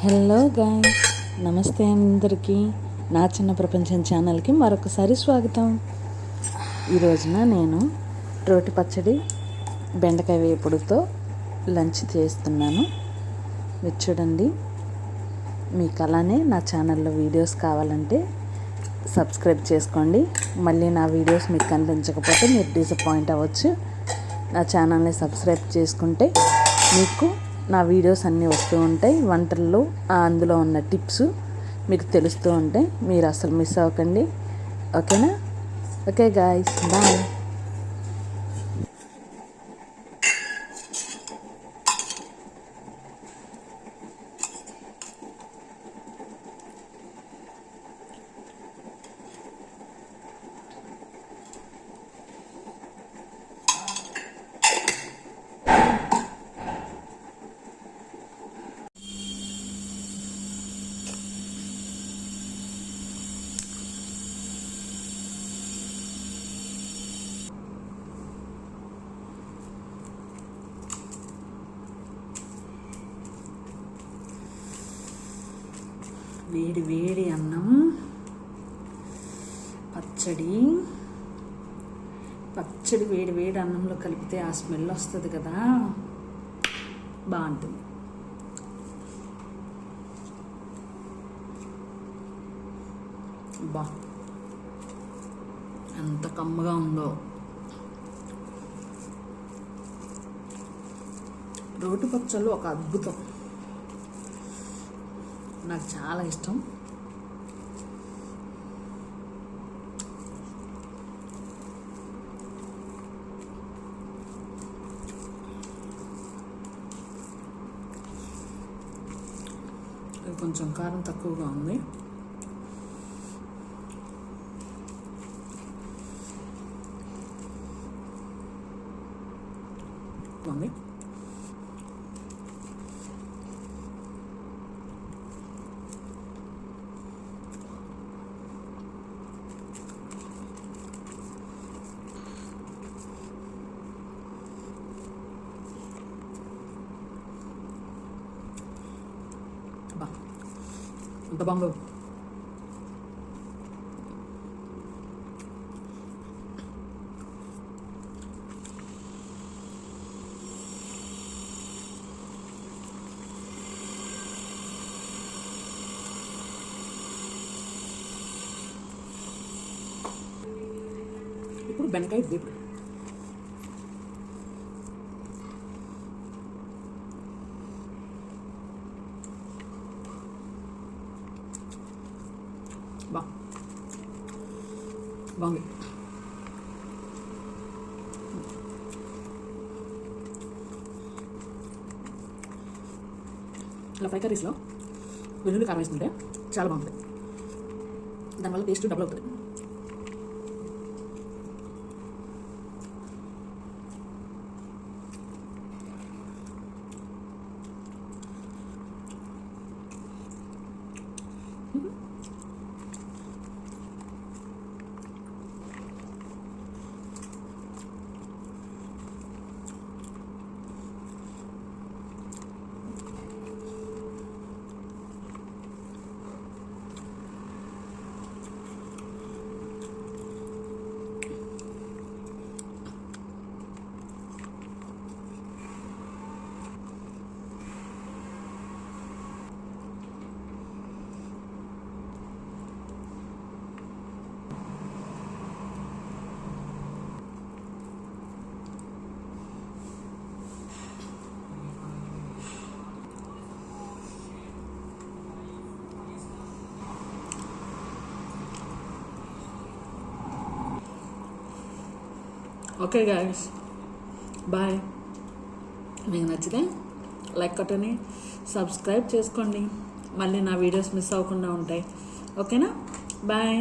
Hello guy నమస్తే అందరికీ. నా చిన్న ప్రపంచం ఛానల్కి మరొకసారి స్వాగతం. ఈ రోజున నేను రోటి పచ్చడి బెండకాయ వేపుడుతో లంచ్ చేస్తున్నాను. మీరు చూడండి మీకు అలానే నా ఛానల్లో వీడియోస్ కావాలంటే సబ్స్క్రైబ్ చేసుకోండి. మళ్ళీ నా వీడియోస్ మీకు కనిపించకపోతే మీరు డిసప్పాయింట్ అవ్వచ్చు. నా ఛానల్ని సబ్స్క్రైబ్ చేసుకుంటే మీకు నా వీడియోస్ అన్నీ వస్తూ ఉంటాయి. వంటల్లో అందులో ఉన్న టిప్స్ మీకు తెలుస్తూ ఉంటాయి. మీరు అసలు మిస్ అవ్వకండి. ఓకేనా? ఓకే గాయస్ బాయ్ వేడి వేడి అన్నం పచ్చడి. పచ్చడి వేడి వేడి అన్నంలో కలిపితే ఆ స్మెల్ వస్తుంది కదా. బాగుంటుంది. బా ఎంత కమ్మగా ఉందో. రోటి పచ్చళ్ళు ఒక అద్భుతం. నాకు చాలా ఇష్టం. ఇది కొంచెం కారం తక్కువగా ఉంది. ఉంది. బా ఎంత బాగుందో ఇప్పుడు బెండకాయ వేపుడు బా బాగుంది ఇలా ఫ్రై కర్రీస్లో వెల్లుల్లి కారం వేస్తుంటే చాలా బాగుంటుంది. దానివల్ల టేస్ట్ డబుల్ అవుతుంది. ఓకే గాయస్ బాయ్ మీకు నచ్చితే లైక్ కొట్టని సబ్స్క్రైబ్ చేసుకోండి. మళ్ళీ నా వీడియోస్ మిస్ అవ్వకుండా ఉంటాయి. ఓకేనా బాయ్